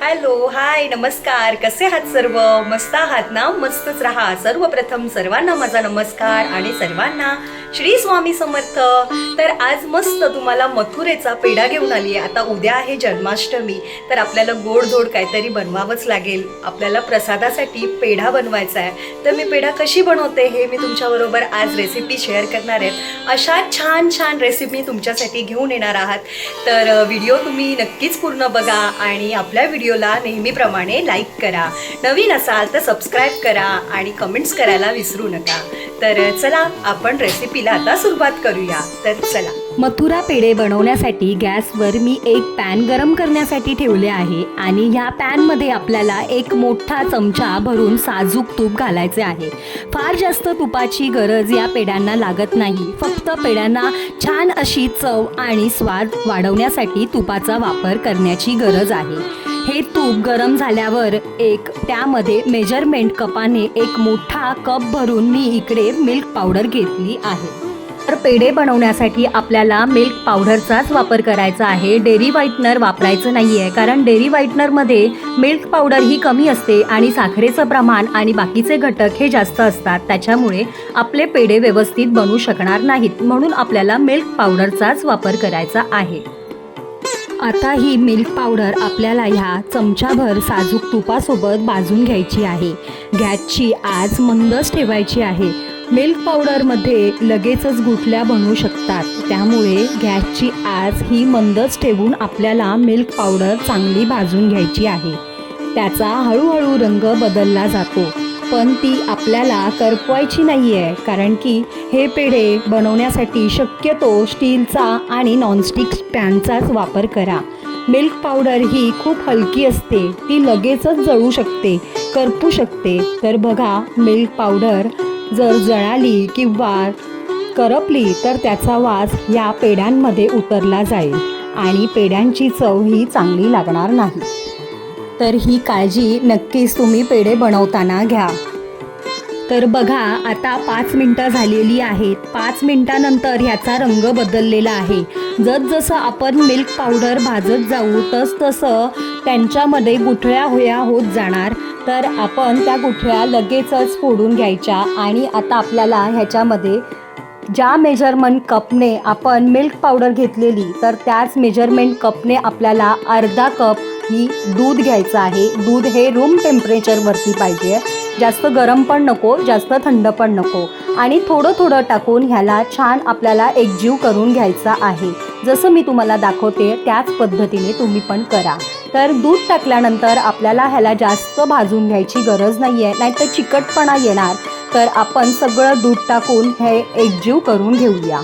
Hello hi नमस्कार. कसे आहात सर्व? मस्त आहात ना? मस्तच राहा. सर्वप्रथम सर्वांना माझा नमस्कार आणि सर्वांना श्री स्वामी समर्थ. तर आज मस्त तुम्हाला मथुरेचा पेढा घेऊन आली आहे. आता उद्या आहे जन्माष्टमी. तर आपल्याला गोडधोड काहीतरी बनवावंच लागेल. आपल्याला प्रसादासाठी पेढा बनवायचा आहे. तर मी पेढा कशी बनवते हे मी तुमच्याबरोबर आज रेसिपी शेअर करणार आहे. अशा छान छान रेसिपी तुमच्यासाठी घेऊन येणार आहात. तर व्हिडिओ तुम्ही नक्कीच पूर्ण बघा आणि आपल्या व्हिडिओला नेहमीप्रमाणे लाईक करा. नवीन असाल तर सबस्क्राईब करा आणि कमेंट्स करायला विसरू नका. तर चला आपण रेसिपीला आता सुरुवात करूया. तर चला. मथुरा पेढे बनवण्यासाठी गॅसवर मी एक पॅन गरम करण्यासाठी ठेवले आहे आणि ह्या पॅनमध्ये आपल्याला एक मोठा चमचा भरून साजूक तूप घालायचे आहे. फार जास्त तुपाची गरज या पेढ्यांना लागत नाही. फक्त पेढ्यांना छान अशी चव आणि स्वाद वाढवण्यासाठी तुपाचा वापर करण्याची गरज आहे. हे तूप गरम झाल्यावर एक त्यामध्ये मेजरमेंट कपाने एक मोठा कप भरून मी इकडे मिल्क पावडर घेतली आहे. तर पेढे बनवण्यासाठी आपल्याला मिल्क पावडरचाच वापर करायचा आहे. डेअरी व्हाईटनर वापरायचं नाही आहे कारण डेअरी व्हाईटनरमध्ये मिल्क पावडर ही कमी असते आणि साखरेचं प्रमाण आणि बाकीचे घटक हे जास्त असतात. त्याच्यामुळे आपले पेढे व्यवस्थित बनू शकणार नाहीत. म्हणून आपल्याला मिल्क पावडरचाच वापर करायचा आहे. आता ही मिल्क पावडर आपल्याला ह्या चमचाभर साजूक तुपासोबत भाजून घ्यायची आहे. गॅसची आज मंदच ठेवायची आहे. मिल्क पावडरमध्ये लगेचच गुठल्या बनवू शकतात. त्यामुळे गॅसची आज ही मंदच ठेवून आपल्याला मिल्क पावडर चांगली भाजून घ्यायची आहे. त्याचा हळूहळू रंग बदलला जातो. पण ती आपल्याला करपवायची नाही आहे कारण की हे पेढे बनवण्यासाठी शक्यतो स्टीलचा आणि नॉनस्टिक पॅनचाच वापर करा. मिल्क पावडर ही खूप हलकी असते ती लगेचच जळू शकते करपू शकते. तर बघा मिल्क पावडर जर जळाली किंवा करपली तर त्याचा वास या पेढ्यांमध्ये उतरला जाईल आणि पेढ्यांची चव ही चांगली लागणार नाही. तर ही काळजी नक्कीच तुम्ही पेढे बनवताना घ्या. तर बघा आता पाच मिनटं झालेली आहेत. पाच मिनटानंतर ह्याचा रंग बदललेला आहे. जसजसं आपण मिल्क पावडर भाजत जाऊ तस तसं त्यांच्यामध्ये गुठळ्या होया होत जाणार. तर आपण त्या गुठळ्या लगेचच फोडून घ्यायच्या आणि आता आपल्याला ह्याच्यामध्ये ज्या मेजरमेंट कपने आपण मिल्क पावडर घेतलेली तर त्याच मेजरमेंट कपने आपल्याला अर्धा कप की दूध घ्यायचं आहे. दूध हे रूम टेम्परेचरवरती पाहिजे. जास्त गरम पण नको जास्त थंड पण नको. आणि थोडं थोडं टाकून ह्याला छान आपल्याला एकजीव करून घ्यायचा आहे. जसं मी तुम्हाला दाखवते त्याच पद्धतीने तुम्ही पण करा. तर दूध टाकल्यानंतर आपल्याला ह्याला जास्त भाजून घ्यायची गरज नाही आहे नाहीतर चिकटपणा येणार. तर आपण सगळं दूध टाकून हे एकजीव करून घेऊया.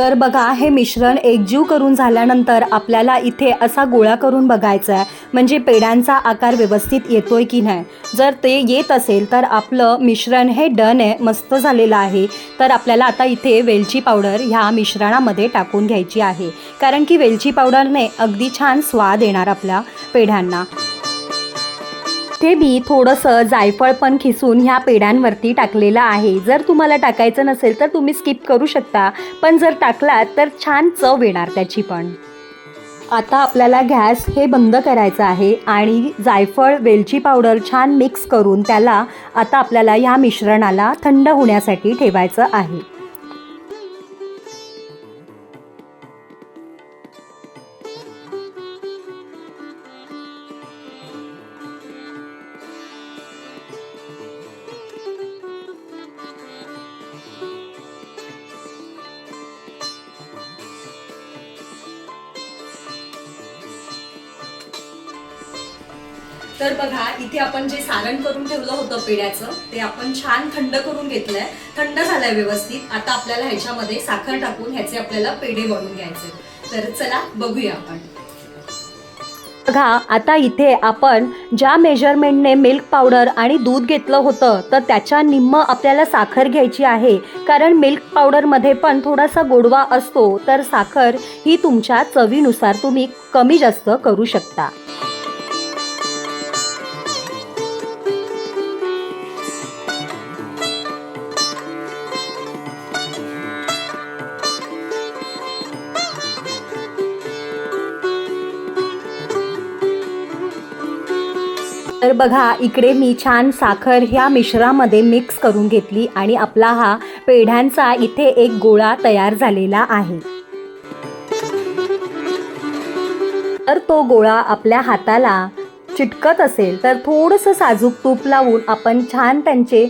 तर बघा हे मिश्रण एकजीव करून झाल्यानंतर आपल्याला इथे असा गोळा करून बघायचा आहे म्हणजे पेड्यांचा आकार व्यवस्थित येतोय की नाही. जर ते येत असेल तर आपलं मिश्रण हे डन आहे मस्त झालेलं आहे. तर आपल्याला आता इथे वेलची पावडर ह्या मिश्रणामध्ये टाकून घ्यायची आहे. कारण की वेलची पावडरने अगदी छान स्वाद येणार आपल्या पेढ्यांना. ते मी थोडंसं जायफळ पण खिसून ह्या पेढ्यांवरती टाकलेलं आहे. जर तुम्हाला टाकायचं नसेल तर तुम्ही स्किप करू शकता. पण जर टाकलात तर छान चव येणार त्याची पण. आता आपल्याला गॅस हे बंद करायचं आहे आणि जायफळ वेलची पावडर छान मिक्स करून त्याला आता आपल्याला ह्या मिश्रणाला थंड होण्यासाठी ठेवायचं आहे. तर बघा इथे आपण जे सारण करून ठेवलं होतं पेड्याचं ते आपण छान थंड करून घेतलंय. थंड झालंय व्यवस्थित. आता आपल्याला ह्याच्यामध्ये साखर टाकून ह्याचे आपल्याला पेढे बनवून घ्यायचे. तर चला बघूया आपण. बघा आता इथे आपण ज्या मेजरमेंटने मिल्क पावडर आणि दूध घेतलं होतं तर त्याच्या निम्म आपल्याला साखर घ्यायची आहे. कारण मिल्क पावडरमध्ये पण थोडासा गोडवा असतो तर साखर ही तुमच्या चवीनुसार तुम्ही कमी जास्त करू शकता. तर बघा इकडे मी छान साखर ह्या मिश्रामध्ये मिक्स करून घेतली आणि आपला हा पेढ्यांचा इथे एक गोळा तयार झालेला आहे. तर तो गोळा आपल्या हाताला चिटकत असेल तर थोडंसं साजूक तूप लावून आपण छान त्यांचे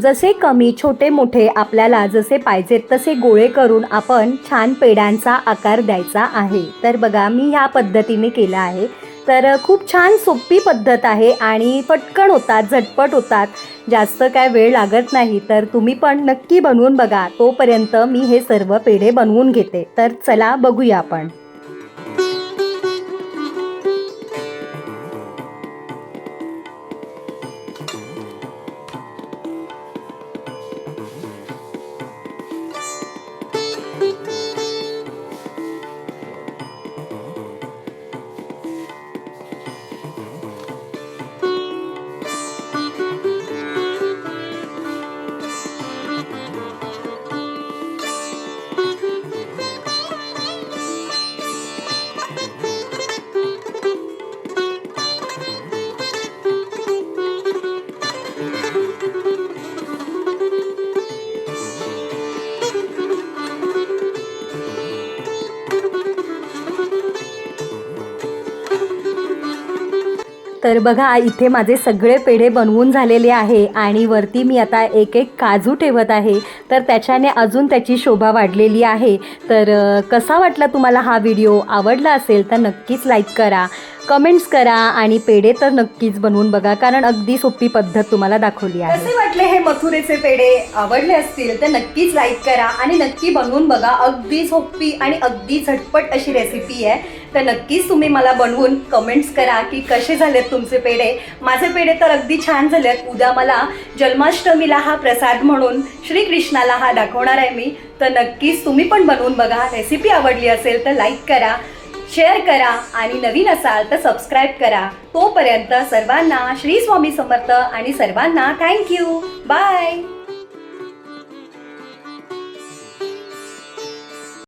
जसे कमी छोटे मोठे आपल्याला जसे पाहिजेत तसे गोळे करून आपण छान पेढ्यांचा आकार द्यायचा आहे. तर बघा मी ह्या पद्धतीने केलं आहे. तर खूप छान सोपी पद्धत आहे आणि पटकन होतात झटपट होतात. जास्त काय वेळ लागत नाही तर तुम्ही पण नक्की बनवून बघा. तोपर्यंत मी हे सर्व पेढे बनवून घेते. तर चला बघूया आपण. तर बघा इथे माझे सगळे पेढे बनवून झालेले आहे आणि वरती मी आता एक एक काजू ठेवत आहे. तर त्याच्याने अजून त्याची शोभा वाढलेली आहे. तर कसा वाटला तुम्हाला हा व्हिडिओ? आवडला असेल तर नक्कीच लाईक करा. कमेंट्स करा आणि पेढे तर नक्कीच बनवून बघा कारण अगदी सोपी पद्धत तुम्हाला दाखवली आहे. कसे वाटले हे मथुरेचे पेढे? आवडले असतील तर नक्कीच लाईक करा आणि नक्की बनवून बघा. अगदी सोपी आणि अगदी झटपट अशी रेसिपी आहे. तर नक्कीच तुम्ही मला बनवून कमेंट्स करा की कसे झालेत तुमचे पेढे. माझे पेढे तर अगदी छान झालेत. उद्या मला जन्माष्टमीला हा प्रसाद म्हणून श्रीकृष्णाला हा दाखवणार आहे मी. तर नक्कीच तुम्ही पण बनवून बघा. रेसिपी आवडली असेल तर लाईक करा. शेअर करा आणि नवीन असाल तर सबस्क्राईब करा. तोपर्यंत सर्वांना श्री स्वामी समर्थ आणि सर्वांना थँक्यू बाय